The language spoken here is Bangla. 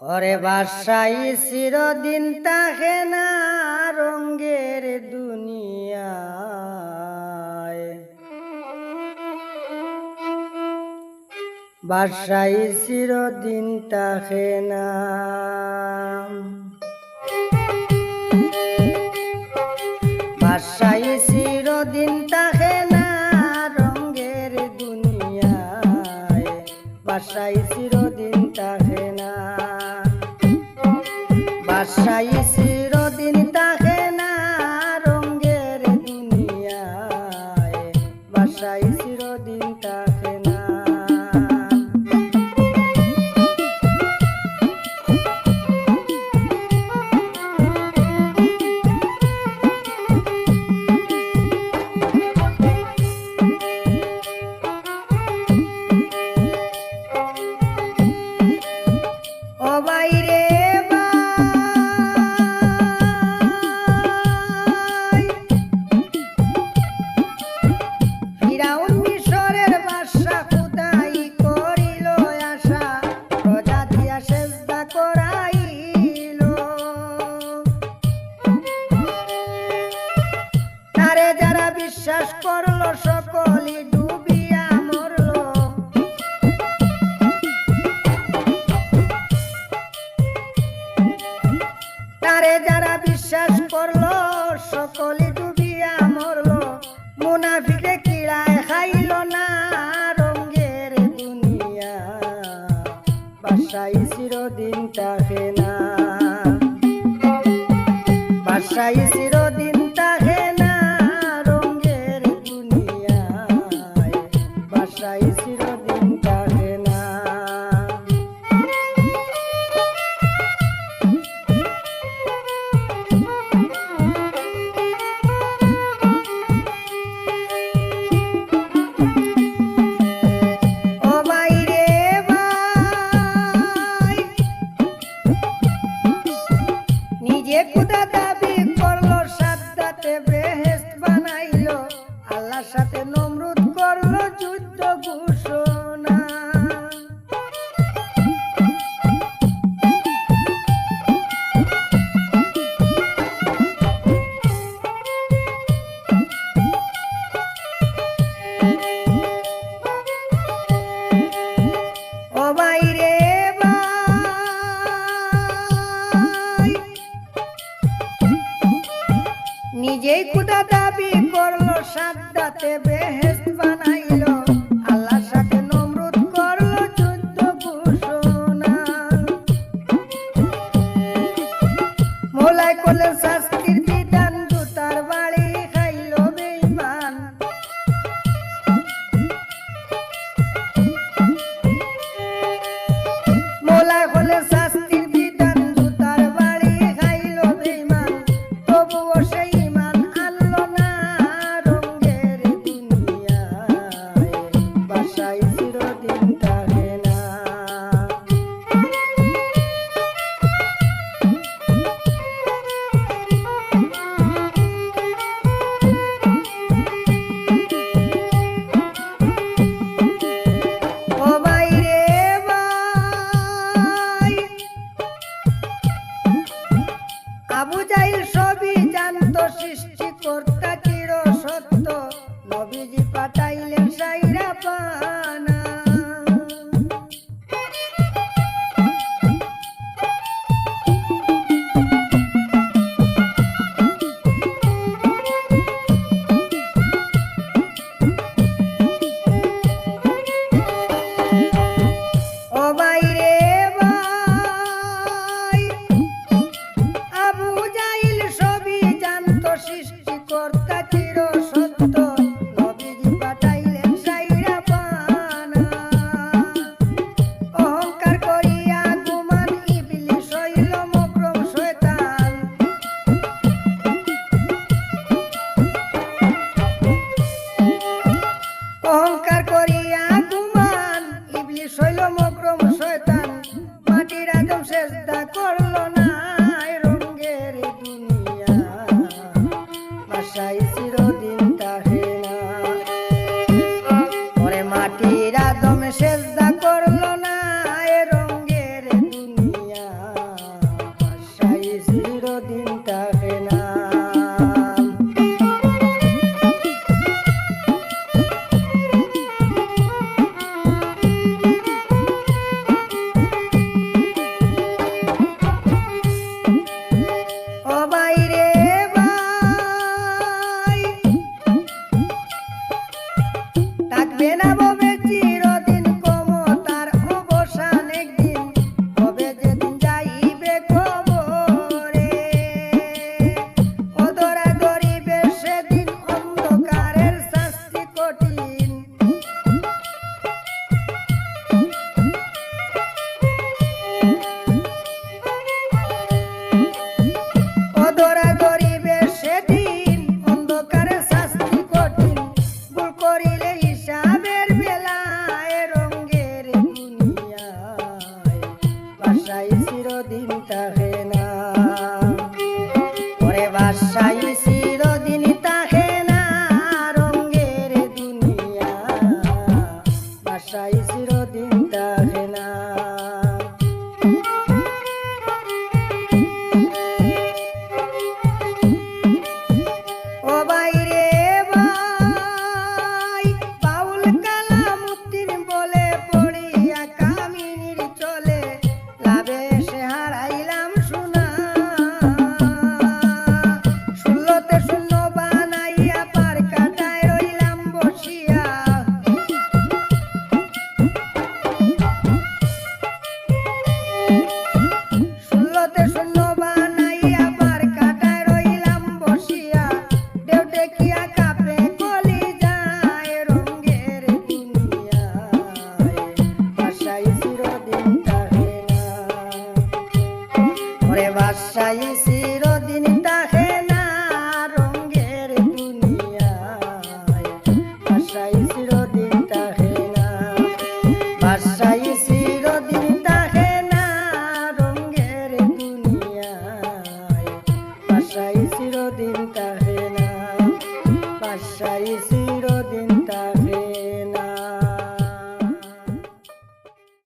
ওরে বাসাই চিরদিন তাহে না রঙ্গের দুনিয়ায়। বাসাই চিরদিন তাহে না। বাসাই চিরদিন তাহে না রঙ্গের দুনিয়ায়। বাসাই চিরদিন তাহে না। বাসাই সকলই ডুবিয়া মরলো। তারে যারা বিশ্বাস করল, সকলে ডুবিয়া মরলো। মুনাফিকে কিড়ায় খাইল না রঙ্গের দুনিয়া। বাসাই চিরদিন তাকে না। বাসাই নিজেই খুদা দাবি করল, সাদ্দাতে বেহেস্ত বানাইলো। আল্লাহর সাথে নমরুদ করল যুদ্ধ ঘোষণা। মোলাই করলেন অহংকার করিয়া তুমান ইবলিশ শৈল মক্রম শয়তান। মাটির আদম সেজদা করল না রঙ্গের ওরে বাসাই ওরে বাসাই